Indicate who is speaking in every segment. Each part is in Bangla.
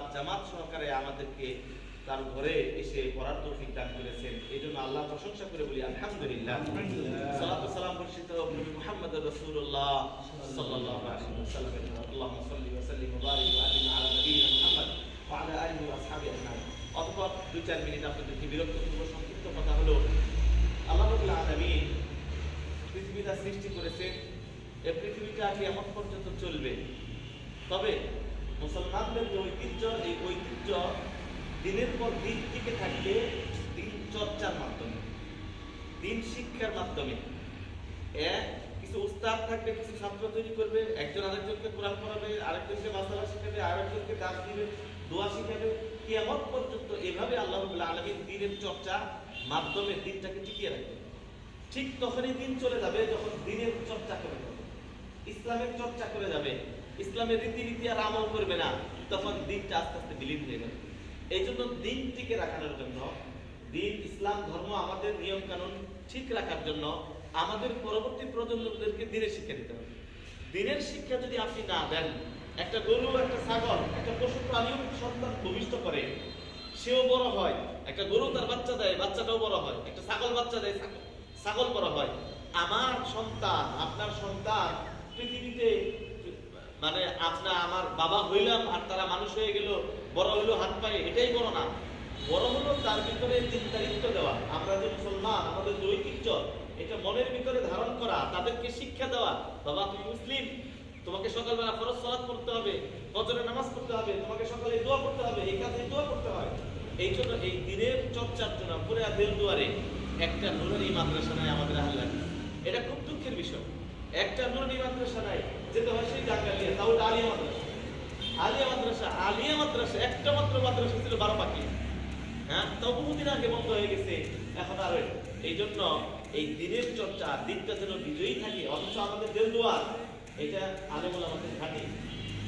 Speaker 1: রাত জামাত সহকারে আমাদেরকে তার ঘরে এসে পড়ার তৌফিক দান করেছেন। এই জন্য আল্লাহ প্রশংসা করে বলি, আলহামদুলিল্লাহ। সালাম বর্ষিত নবী মুহাম্মদ সাল্লাল্লাহু আলাইহি সাল্লি ওয়া সাল্লিম ওয়া বারিক ওয়া আন'im আলা নবিয়িনা মুহাম্মদ ওয়া আলা আলিহি ওয়া আসহাবিহি আজমাইন। দুই চার মিনিট বিরক্ত সংক্ষিপ্ত কথা হলো, আল্লাহ রাব্বুল পৃথিবীটা সৃষ্টি করেছেন এই পৃথিবীটা কিয়ামত পর্যন্ত চলবে। তবে মুসলমানদের যে ঐতিহ্য, এই ঐতিহ্য দিনের পর দিন টিকে থাকবে দিন চর্চার মাধ্যমে, দিন শিক্ষার মাধ্যমে। এক, কিছু উস্তাদ থাকবে কিছু ছাত্র তৈরি করবে, একজন আরেকজনকে কোরআন পড়াবে, আরেকজনকে মাসালা শিখাবে, আরেকজনকে গাছ দিবে, দোয়া শিখাবে। কিয়ামত পর্যন্ত এভাবে আল্লাহ আলামিন দিনের চর্চা মাধ্যমে দিনটাকে টিকিয়ে রাখবে। ঠিক তখনই দিন চলে যাবে যখন দিনের চর্চা করে যাবে। ইসলামের চর্চা করে যাবে। ইসলামের রীতিনীতি আর আমল করবে না, তখন দিনটা আস্তে আস্তে বিলীন হয়ে যাবে। এই জন্য দিন টিকে রাখানোর জন্য, দিন, ইসলাম, ধর্ম আমাদের নিয়ম কানুন ঠিক রাখার জন্য আমাদের পরবর্তী প্রজন্মদেরকে দিনের শিক্ষা দিতে হবে। দিনের শিক্ষা যদি আপনি না দেন, একটা গরু, একটা ছাগল, একটা পশু প্রাণীও সন্তান ভূমিষ্ঠ করে, সেও বড় হয়। একটা গরু তার বাচ্চা দেয়, বাচ্চাটাও বড় হয়। একটা ছাগল বাচ্চা দেয় ছাগল বড় হয়। আমার সন্তান, আপনার সন্তান পৃথিবীতে মানে আপনার আমার বাবা হইলাম আর তারা মানুষ হয়ে গেল, বড় হইল হাত পায়ে, এটাই বড় না। বড় হলো তার ভিতরে চিন্তারিত্ব দেওয়া। আমরা যে মুসলমান, আমাদের যে ঐতিহ্য এটা মনের ভিতরে ধারণ করা, তাদেরকে শিক্ষা দেওয়া। বাবা, তুমি মুসলিম, তোমাকে সকালবেলা ফরজ সালাত পড়তে হবে, ফজরের নামাজ পড়তে হবে, তোমাকে সকালে দোয়া করতে হবে, এই কাজে দোয়া করতে হয়। এই জন্য এই দিনের চর্চার জন্য পুরো দেল দুয়ারে একটা নুরানি মাদ্রাসা আমাদের আহ্লাদ। এটা খুব দুঃখের বিষয়। একটা নুরানি মাদ্রাসা মাদ্রাসা। মাদ্রাসা। মাদ্রাসা মাদ্রাসা এখন আর এই আমাদের দেল এটা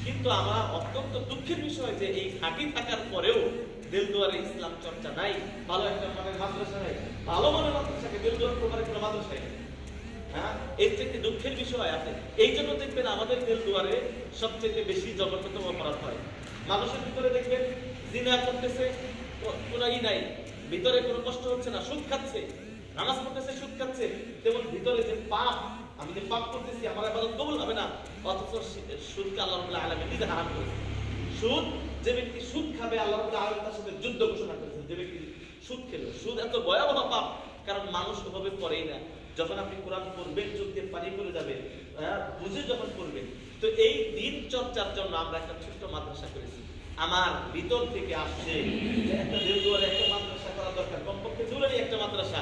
Speaker 1: কিন্তু আমরা অত্যন্ত দুঃখের বিষয় যে এই ঘাটি থাকার পরেও দেলদুয়ারে ইসলাম চর্চা নাই। ভালো একটা মানের মাদ্রাসা ভালো মানের মাদ্রাসাকে দেলদুয়ার প্রকারের কোনো মাদ্রাসাই নেই। হ্যাঁ? এর থেকে দুঃখের বিষয় আছে। এই জন্য দেখবেন আমাদের দেলদুয়ারে সবচেয়ে বেশি জঘন্যতম অপরাধ হয়। মানুষের ভিতরে দেখবেন জিনা করতেছে কোনো ই নাই। ভিতরে কোনো কষ্ট হচ্ছে না, সুদ খাচ্ছে। নামাজ পড়তেছে, সুদ খাচ্ছে। তেমন ভিতরে যে পাপ, আমি যে পাপ করতেছি, আমার আবাদত কবুল হবে না। অথচ সুদকে আল্লাহ রাব্বুল আলামিন নিজে হারাম করেছে। সুদ, যে ব্যক্তি সুদ খাবে, আল্লাহ রাব্বুল আলামিন তার সাথে যুদ্ধ ঘোষণা করেছেন যে ব্যক্তি সুদ খেলো। সুদ এত ভয়াবহ পাপ, কারণ মানুষ ওভাবে পড়েই না। যখন আপনি কোরআন পড়বেন চোখ দিয়ে পানি পড়ে যাবে হ্যাঁ, বুঝে যখন পড়বেন। তো এই দিন চর্চার জন্য আমরা একটা ছোট্ট মাদ্রাসা করেছি। আমার ভিতর থেকে আসছে একটা দেবদুয়ারে একটা মাদ্রাসা করা দরকার, কমপক্ষে দূরেরই একটা মাদ্রাসা।